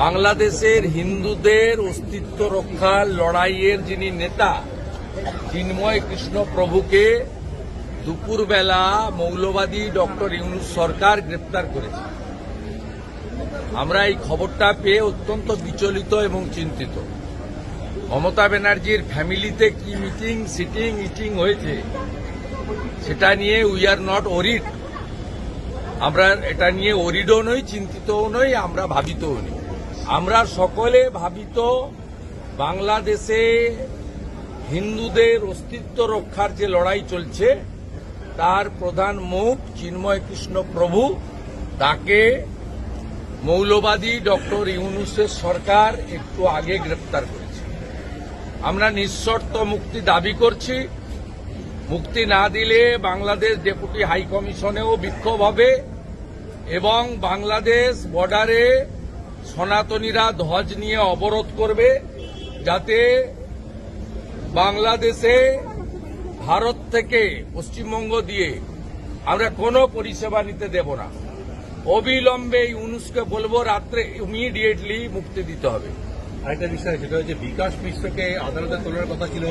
বাংলাদেশের হিন্দুদের অস্তিত্ব রক্ষার লড়াইয়ের যিনি নেতা, চিন্ময় কৃষ্ণ প্রভুকে দুপুরবেলা মৌলবাদী ডক্টর ইউনুস সরকার গ্রেপ্তার করেছে। আমরা এই খবরটা পেয়ে অত্যন্ত বিচলিত এবং চিন্তিত। মমতা ব্যানার্জির ফ্যামিলিতে কি মিটিং, সিটিং, ইটিং হয়েছে, সেটা নিয়ে উই আর নট ওরিড আমরা এটা নিয়ে ওরিডও নই, চিন্তিতও নই, আমরা ভাবিতও নই। আমরা সকলে ভাবিত বাংলাদেশে হিন্দুদের অস্তিত্ব রক্ষার যে লড়াই চলছে, তার প্রধান মুখ চিন্ময় কৃষ্ণ প্রভু। তাকে মৌলবাদী ডক্টর ইউনুসের সরকার একটু আগে গ্রেপ্তার করেছে। আমরা নিঃশর্ত মুক্তি দাবি করছি। মুক্তি না দিলে বাংলাদেশ ডেপুটি হাইকমিশনেও বিক্ষোভ হবে এবং বাংলাদেশ বর্ডারে সনাতনীরা ধ্বজ নিয়ে অবরোধ করবে যাতে বাংলাদেশে ভারত থেকে পশ্চিমবঙ্গ দিয়ে আমরা কোনো পরিষেবা নিতে দেব না। অবিলম্বে ইউনুসকে বলব, রাত্রে ইমিডিয়েটলি মুক্তি দিতে হবে। আরেকটা বিষয়, সেটা হচ্ছে বিকাশ মিশ্রকে আদালতে তোলার কথা ছিল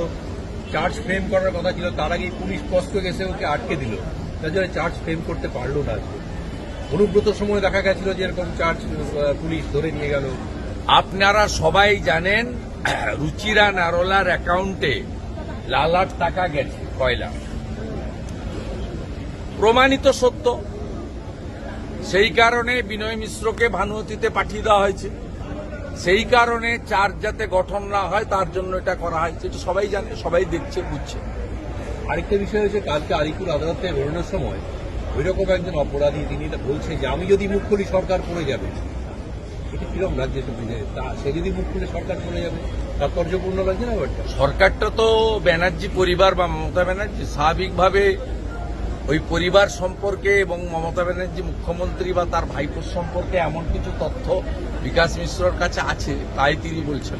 চার্জ ফ্রেম করার কথা ছিল, তার আগে পুলিশ স্পষ্ট গেছে ওকে আটকে দিল। তার জন্য চার্জ ফ্রেম করতে পারল না আজকে। অনুব্রত সময় দেখা গেছিল যে এরকম চার্জ পুলিশ ধরে নিয়ে গেল। আপনারা সবাই জানেন, রুচিরা নারোলার অ্যাকাউন্টে লালার টাকা গেছে, কয়লা। প্রমাণিত সত্য, সেই কারণে বিনয় মিশ্রকে ভানুমতিতে পাঠিয়ে দেওয়া হয়েছে। সেই কারণে চার্জ যাতে গঠন না হয়, তার জন্য এটা করা হয়েছে। এটা সবাই জানে, সবাই দেখছে, বুঝছে। আরেকটা বিষয় হচ্ছে, কালকে আলিপুর আদালতে বেরোনোর সময় ওই রকম একজন অপরাধী তিনি বলছে যে আমি যদি মুখ খুলি সরকার পড়ে যাবে। এটা কীরকম লাগছে তা, সে যদি মুখ খুলে সরকার পড়ে যাবে, তাৎপর্যপূর্ণ লাগছে না ব্যাপারটা? সরকারটা তো ব্যানার্জি পরিবার বা মমতা ব্যানার্জি, স্বাভাবিকভাবে ওই পরিবার সম্পর্কে এবং মমতা ব্যানার্জি মুখ্যমন্ত্রী বা তার ভাইপোর সম্পর্কে এমন কিছু তথ্য বিকাশ মিশ্রর কাছে আছে, তাই তিনি বলছেন।